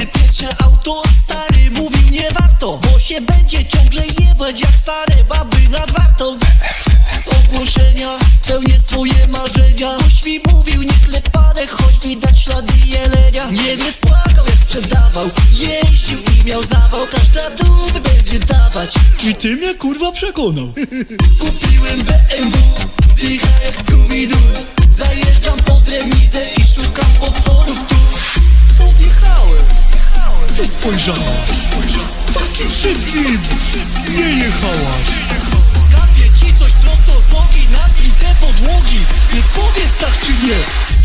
Moje pierwsze auto stary mówił nie warto Bo się będzie ciągle jebać jak stare baby nad wartą. Z ogłoszenia spełnię swoje marzenia. Gość mi mówił nie klepane, choć widać ślady jelenia. Nie nie spłakał jak sprzedawał Jeździł i miał zawał. Każda dupy będzie dawać. I ty mnie kurwa przekonał. Kupiłem BMW Dycha jak Scooby-Doo Ty spojrzałaś Takim szybkim Nie jechałaś. Kapie ci coś prosto z nogi Na zbite podłogi. Więc powiedz tak czy nie.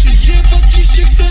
Czy jebać ci się chce?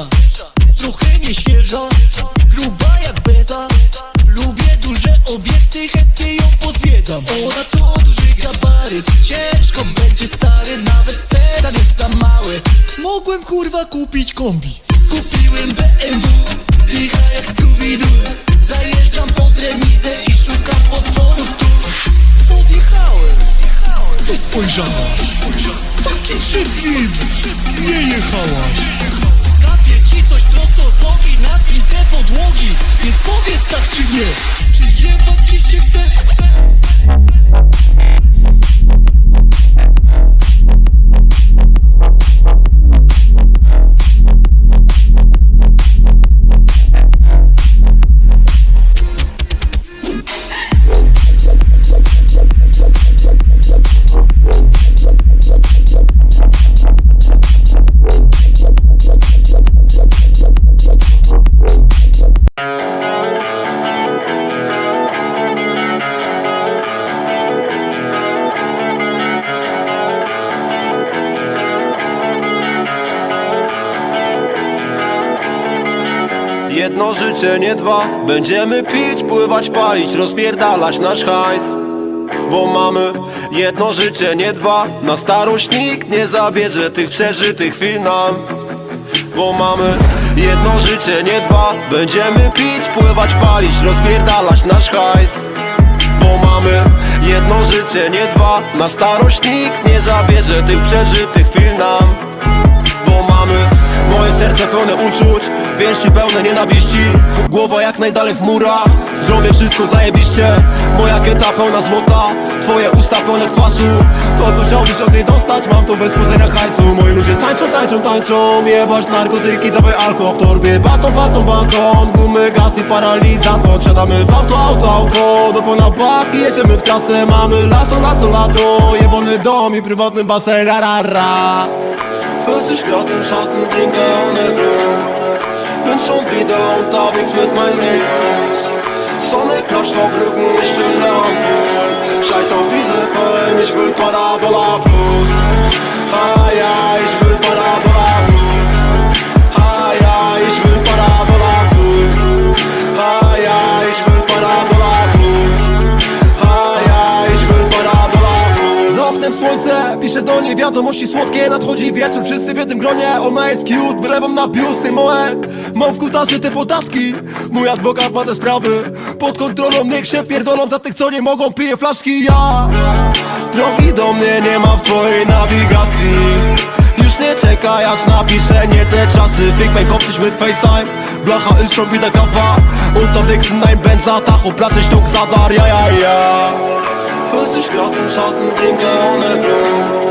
Odmierza Trochę nieświeża, gruba jak beza. Lubię duże obiekty, chętnie ją pozwiedzam. Ona to duży gabaryt, ciężko będzie stary. Nawet sedan jest za mały. Mogłem kurwa kupić kombi. Kupiłem BMW, dycha jak Scooby-Doo. Zajeżdżam pod remizę i szukam potworów tu. Podjechałem. Ty spojrzałaś. Takim szybkim. Nie jechałaś Więc powiedz tak czy nie Czy jebać ci się chce? Jedno życie, nie dwa. Będziemy pić, pływać, palić, rozpierdalać nasz hajs. Bo mamy jedno życie, nie dwa. Na starość nikt nie zabierze tych przeżytych chwil nam. Bo mamy jedno życie, nie dwa. Będziemy pić, pływać, palić, rozpierdalać nasz hajs. Bo mamy jedno życie, nie dwa. Na starość nikt nie zabierze tych przeżytych chwil nam Moje serce pełne uczuć, więzi pełne nienawiści. Głowa jak najdalej w murach, zdrowie wszystko zajebiście. Moja kieta pełna złota, twoje usta pełne kwasu. To co chciałbyś od niej dostać, mam to bez poznania hajsu. Moi ludzie tańczą, tańczą, tańczą, jebać narkotyki, dawaj alkohol w torbie. Baton, baton, baton, gumy, gaz i paralizator. Wsiadamy w auto, auto, auto, do pełna bak i jedziemy w trasę. Mamy lato, lato, lato, jebany dom i prywatny basen, ra, ra, ra 40 Grad im Schatten, trinke ohne Druck Bin schon wieder unterwegs mit meinen Jungs. Sonne klatscht auf Rücken, ich stille am Pool Scheiß auf diese Fame, ich will Parabola Fluss Ah ja, ich will do niej wiadomości słodkie Nadchodzi wieczór, wszyscy w jednym gronie Ona jest cute, wylewam na biusy moje Mam w kutasie te podatki Mój adwokat ma te sprawy. Pod kontrolą, niech się pierdolą Za tych co nie mogą, piję flaszki. Ja Drogi do mnie nie ma w twojej nawigacji. Już nie czekaj aż napiszę nie te czasy. Kopf nicht mit FaceTime. Blacha ist schon wieder Kaffee Unterwegs in ein Benzer Tacho Platz ich Duck Sadar, ja ja ja 40 Grad im Schatten, trinke ohne Grund.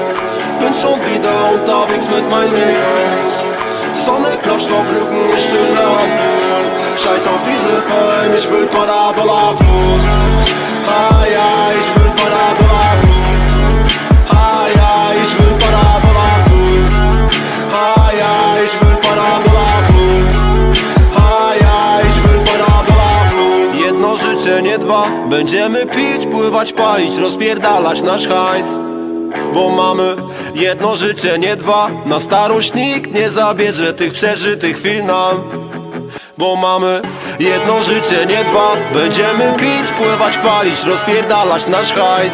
Bin schon wieder unterwegs mit meinen Jungs Sonne klatscht auf Rücken, ich stille am Pool Scheiß auf diese Fame, ich will Parabola Fluss Będziemy pić, pływać, palić, rozpierdalać nasz hajs. Bo mamy jedno życie, nie dwa. Na starość nikt nie zabierze tych przeżytych chwil nam. Bo mamy jedno życie, nie dwa. Będziemy pić, pływać, palić, rozpierdalać nasz hajs.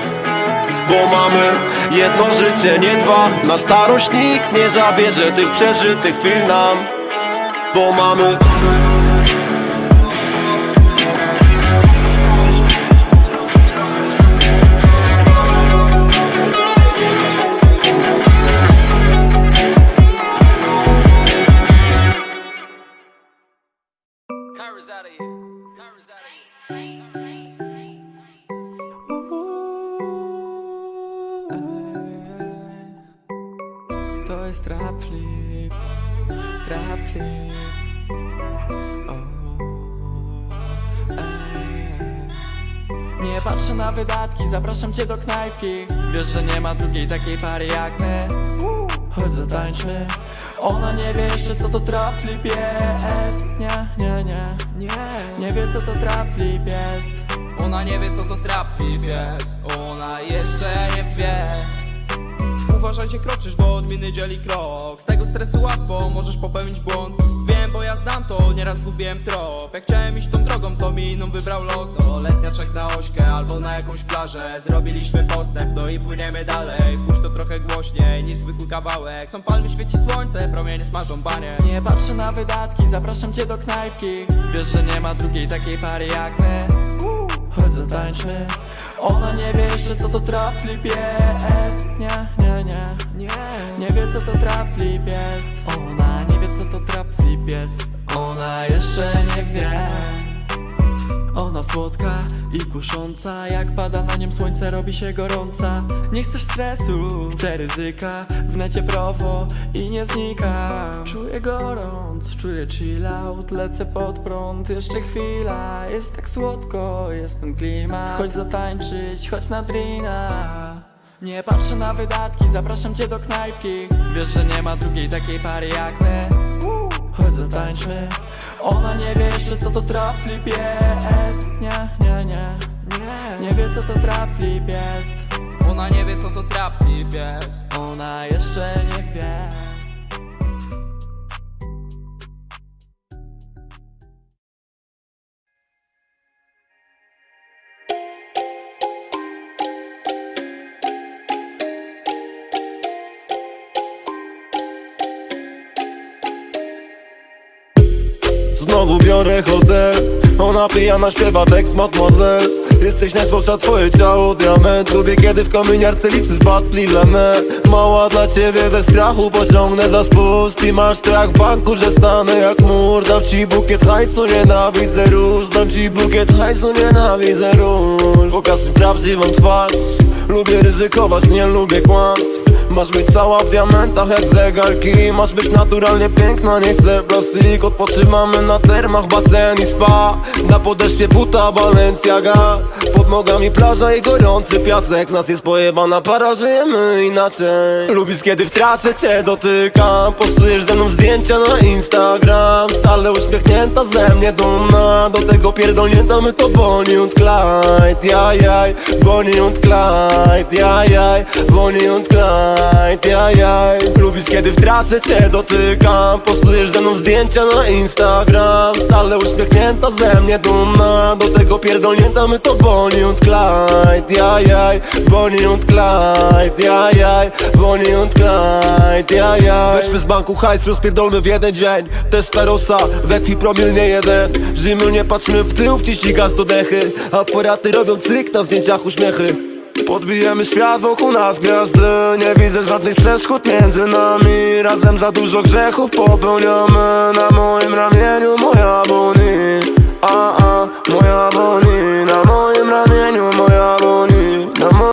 Bo mamy jedno życie, nie dwa. Na starość nikt nie zabierze tych przeżytych chwil nam. Bo mamy To jest trap flip, trap flip. O, ej. Nie patrzę na wydatki, zapraszam cię do knajpki. Wiesz, że nie ma drugiej takiej pary jak my Chodź zatańczmy. Ona nie wie jeszcze co to trap flip jest. Nie, nie, nie, nie. Nie wie co to trap flip jest. Ona nie wie co to trap flip jest. Ona jeszcze nie wie. Uważajcie kroczysz, bo od miny dzieli krok. Z tego stresu łatwo możesz popełnić błąd. Wiem, bo ja znam to, nieraz zgubiłem trop. Jak chciałem iść tą drogą, to mi inną wybrał los. O, letnia czek na ośkę albo na jakąś plażę. Zrobiliśmy postęp, no i płyniemy dalej głośniej niż zwykły kawałek. Są palmy, świeci słońce, promienie smażą banie. Nie patrzę na wydatki, zapraszam cię do knajpki. Wiesz, że nie ma drugiej takiej pary jak my. Chodź zatańczmy. Ona nie wie jeszcze co to trap flip jest. Nie, nie, nie, nie wie co to trap flip jest. Ona nie wie co to trap flip jest. Ona jeszcze nie wie ona słodka i kusząca Jak pada na niem słońce robi się gorąca. Nie chcesz stresu, chcę ryzyka W necie prowo i nie znikam Czuję gorąc, czuję chill out Lecę pod prąd, jeszcze chwila Jest tak słodko, jest ten klimat. Chodź zatańczyć, chodź na drina. Nie patrzę na wydatki, zapraszam cię do knajpki. Wiesz, że nie ma drugiej takiej pary jak my Chodź zatańczmy. Ona nie wie jeszcze co to trap flip jest. Nie, nie, nie, nie wie co to trap flip jest. Ona nie wie co to trap flip jest. Ona jeszcze nie wie Znowu biorę hotel. Ona pijana śpiewa tekst mademoiselle. Jesteś najsłabsza, twoje ciało diament Lubię kiedy w kominiarce liczy zbac lilemę Mała dla ciebie bez strachu pociągnę za spust. I masz to jak w banku, że stanę jak mur. Dam ci bukiet hajsu, nienawidzę róż. Dam ci bukiet hajsu, nienawidzę róż. Pokaż mi prawdziwą twarz. Lubię ryzykować, nie lubię kłamstw Masz być cała w diamentach jak zegarki Masz być naturalnie piękna, nie chcę plastik. Odpoczywamy na termach, basen i spa. Na podeszwie buta Balenciaga. Pod nogami plaża i gorący piasek. Z nas jest pojebana para, żyjemy inaczej. Lubisz kiedy w trasie cię dotykam. Postujesz ze mną zdjęcia na Instagram. Stale uśmiechnięta ze mnie dumna. Do tego pierdolnięta my to Bonnie und Clyde. Jajaj, Bonnie und Clyde. Jajaj, Bonnie und Clyde Jajaj Lubisz kiedy w trasie cię dotykam. Postujesz ze mną zdjęcia na Instagram. Stale uśmiechnięta ze mnie dumna. Do tego pierdolnięta my to Bonnie und Clyde. Jajaj, Bonnie und Clyde. Jajaj, Bonnie und Clyde. Weźmy z banku hajs, rozpierdolmy w jeden dzień. Testarosa, we krwi promil nie jeden. Żyjmy, nie patrzmy w tył, wciśnij gaz do dechy. Aparaty robią cyk, na zdjęciach uśmiechy Podbijemy świat wokół nas gwiazdy. Nie widzę żadnych przeszkód między nami. Razem za dużo grzechów popełniamy. Na moim ramieniu moja boni. A, a, moja boni.